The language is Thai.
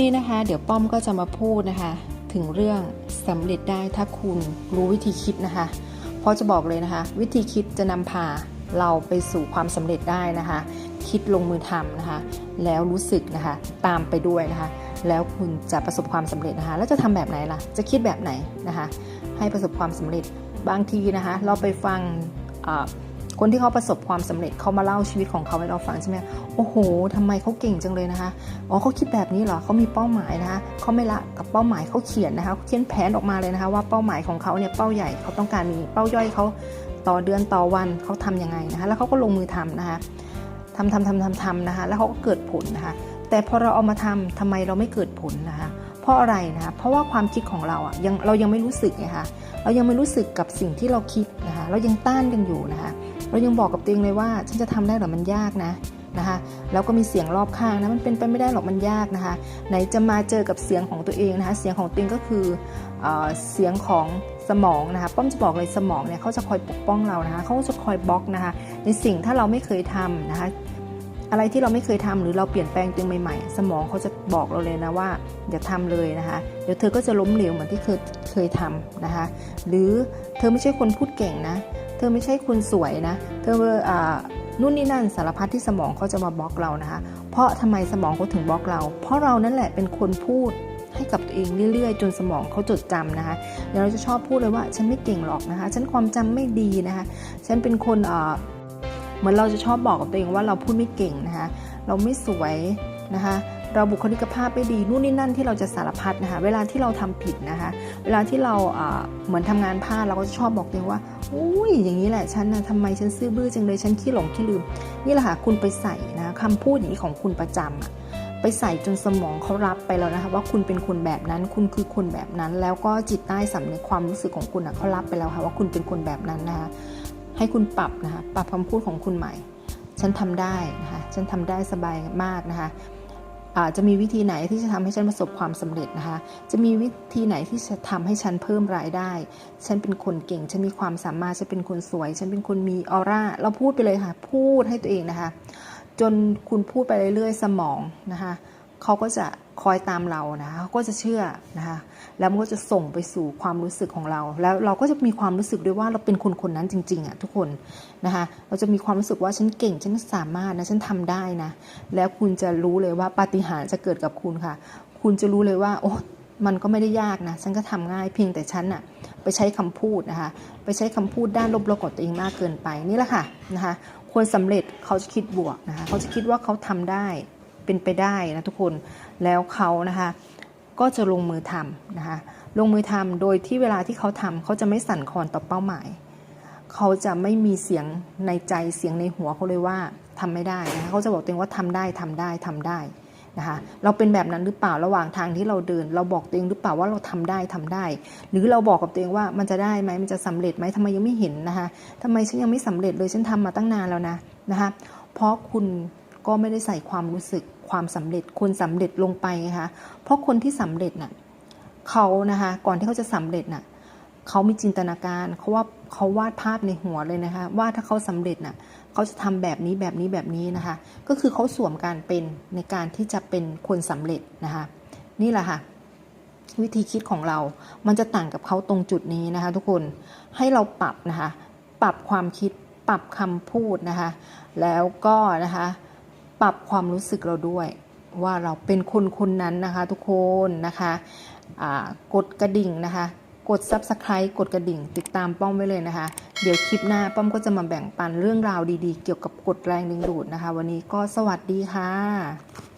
นี้นะคะ เดี๋ยวป้อมก็จะมาพูดนะคะ ถึงเรื่องสำเร็จได้ถ้าคุณรู้วิธีคิดนะคะ เพราะจะบอกเลยนะคะ วิธีคิดจะนำพาเราไปสู่ความสำเร็จได้นะคะ คิดลงมือทำนะคะ แล้วรู้สึกนะคะ ตามไปด้วยนะคะ แล้วคุณจะประสบความสำเร็จนะคะ แล้วจะทำแบบไหนล่ะ จะคิดแบบไหนนะคะ ให้ประสบความสำเร็จบางทีนะคะ เราไปฟังอ่า คนที่เขาประสบความสำเร็จเขามาเล่าชีวิตของเขาให้เราฟังใช่ไหมโอ้โหทำไมเขาเก่งจังเลยนะคะ อ๋อเขาคิดแบบนี้เหรอเขามีเป้าหมายนะคะเขาไม่ละกับเป้าหมายเขาเขียนนะคะเขียนแผนออกมาเลยนะคะ ว่าเป้าหมายของเขาเนี่ยเป้าใหญ่เขาต้องการมีเป้าย่อยเขาต่อเดือนต่อวันเขาทำยังไงนะคะ แล้วเขาก็ลงมือทำนะคะทำทำทำทำทำนะคะ แล้วเขาก็เกิดผลนะคะ แต่พอเราเอามาทำทำไมเราไม่เกิดผลนะคะ เพราะอะไรนะคะ เพราะว่าความคิดของเราอะยังเรายังไม่รู้สึกไงคะเรายังไม่รู้สึกกับสิ่งที่เราคิดนะคะ เรายังต้านกันอยู่นะคะ เรายังบอกกับตัวเองเลยว่าฉันจะทำได้หรอมันยากนะนะคะแล้วก็มีเสียงรอบข้างนะมันเป็นไปไม่ได้หรอกมันยากนะคะไหนจะมาเจอกับเสียงของตัวเองนะคะเสียงของตัวเองก็คือเอเสียงของสมองนะคะป้อมจะบอกเลยสมองเนี่ยเขาจะคอยปกป้องเรานะคะเขาจะคอยบล็อกนะคะในสิ่งถ้าเราไม่เคยทำนะคะ อะไรที่เราไม่เคยทำหรือเราเปลี่ยนแปลงตัวเองใหม่ๆ สมองเขาจะบอกเราเลยนะว่าอย่าทำเลยนะคะ เดี๋ยวเธอก็จะล้มเหลวเหมือนที่เคยเคยทำนะคะ หรือเธอไม่ใช่คนพูดเก่งนะ เธอไม่ใช่คนสวยนะ เธออ่านู่นนี่นั่นสารพัดที่สมองเขาจะมาบล็อกเรานะคะ เพราะทำไมสมองเขาถึงบล็อกเรา เพราะเรานั่นแหละเป็นคนพูดให้กับตัวเองเรื่อย ๆ จนสมองเขาจดจำนะคะเดี๋ยวเราจะชอบพูดเลยว่า ฉันไม่เก่งหรอกนะคะ ฉันความจำไม่ดีนะคะ ฉันเป็นคนอ่า เหมือนเราจะชอบบอกกับตัวเองว่าเราพูดไม่เก่งนะคะ เราไม่สวยนะคะ เราบุคลิกภาพไม่ดีนู่นนี่นั่นที่เราจะสารพัดนะคะ เวลาที่เราทำผิดนะคะ เวลาที่เราเหมือนทำงานพลาดเราก็จะชอบบอกตัวเองว่าอุ้ยอย่างนี้แหละฉันนะทำไมฉันซื่อบื้อจังเลยฉันขี้หลงขี้ลืม นี่แหละค่ะคุณไปใส่นะคำพูดอย่างนี้ของคุณประจำอะไปใส่จนสมองเขารับไปแล้วนะคะว่าคุณเป็นคนแบบนั้น คุณคือคนแบบนั้น แล้วก็จิตใต้สำนึกความรู้สึกของคุณอะเขารับไปแล้วค่ะว่าคุณเป็นคนแบบนั้นนะคะ ให้คุณปรับนะคะปรับคำพูดของคุณใหม่ ฉันทำได้นะคะฉันทำได้สบายมากนะคะอาจะมีวิธีไหนที่จะทำให้ฉันประสบความสำเร็จนะคะ จะมีวิธีไหนที่จะทำให้ฉันเพิ่มรายได้ ฉันเป็นคนเก่ง ฉันมีความสามารถ ฉันเป็นคนสวย ฉันเป็นคนมีออร่า เราพูดไปเลยค่ะ พูดให้ตัวเองนะคะ จนคุณพูดไปเรื่อยๆ สมองนะคะ เขาก็จะคอยตามเรานะคะก็จะเชื่อนะคะแล้วมันก็จะส่งไปสู่ความรู้สึกของเรา แล้วเราก็จะมีความรู้สึกด้วยว่าเราเป็นคนคนนั้นจริงๆอะทุกคนนะคะเราจะมีความรู้สึกว่าฉันเก่งฉันสามารถนะฉันทำได้นะแล้วคุณจะรู้เลยว่าปาฏิหาริย์จะเกิดกับคุณค่ะ คุณจะรู้เลยว่าโอ้มันก็ไม่ได้ยากนะ ฉันก็ทำง่ายเพียงแต่ฉันน่ะไปใช้คำพูดนะคะ ไปใช้คำพูดด้านลบๆกับตัวเองมากเกินไปนี่แหละค่ะนะคะคนสำเร็จเขาจะคิดบวกนะคะเขาจะคิดว่าเขาทำได้ เป็นไปได้นะทุกคนแล้วเขานะคะก็จะลงมือทำนะคะลงมือทำโดยที่เวลาที่เขาทำเขาจะไม่สั่นคลอนต่อเป้าหมาย เขาจะไม่มีเสียงในใจเสียงในหัวเขาเลยว่าทำไม่ได้นะคะเขาจะบอกตัวเองว่าทำได้ทำได้ทำได้นะคะเราเป็นแบบนั้นหรือเปล่าระหว่างทางที่เราเดิน เราบอกตัวเองหรือเปล่าว่าเราทำได้ทำได้ หรือเราบอกกับตัวเองว่ามันจะได้ไหมมันจะสำเร็จไหมทำไมยังไม่เห็นนะคะทำไมฉันยังไม่สำเร็จเลยฉันทำมาตั้งนานแล้วนะนะคะเพราะคุณ ก็ไม่ได้ใส่ความรู้สึกความสำเร็จคนสำเร็จลงไปนะคะเพราะคนที่สำเร็จน่ะเขานะคะก่อนที่เขาจะสำเร็จน่ะเขามีจินตนาการเขาว่าเขาวาดภาพในหัวเลยนะคะว่าถ้าเขาสำเร็จน่ะเขาจะทำแบบนี้แบบนี้แบบนี้นะคะก็คือเขาสวมการเป็นในการที่จะเป็นคนสำเร็จนะคะนี่แหละค่ะวิธีคิดของเรา มันจะต่างกับเขาตรงจุดนี้นะคะ ทุกคนให้เราปรับนะคะ ปรับความคิด ปรับคำพูดนะคะ แล้วก็นะคะ ปรับความรู้สึกเราด้วย ว่าเราเป็นคนคนนั้นนะคะทุกคนนะคะกดกระดิ่งนะคะ กด Subscribe กดกระดิ่ง ติดตามป้อมไว้เลยนะคะ เดี๋ยวคลิปหน้าป้อมก็จะมาแบ่งปันเรื่องราวดีๆ เกี่ยวกับกฎแรงดึงดูดนะคะ วันนี้ก็สวัสดีค่ะ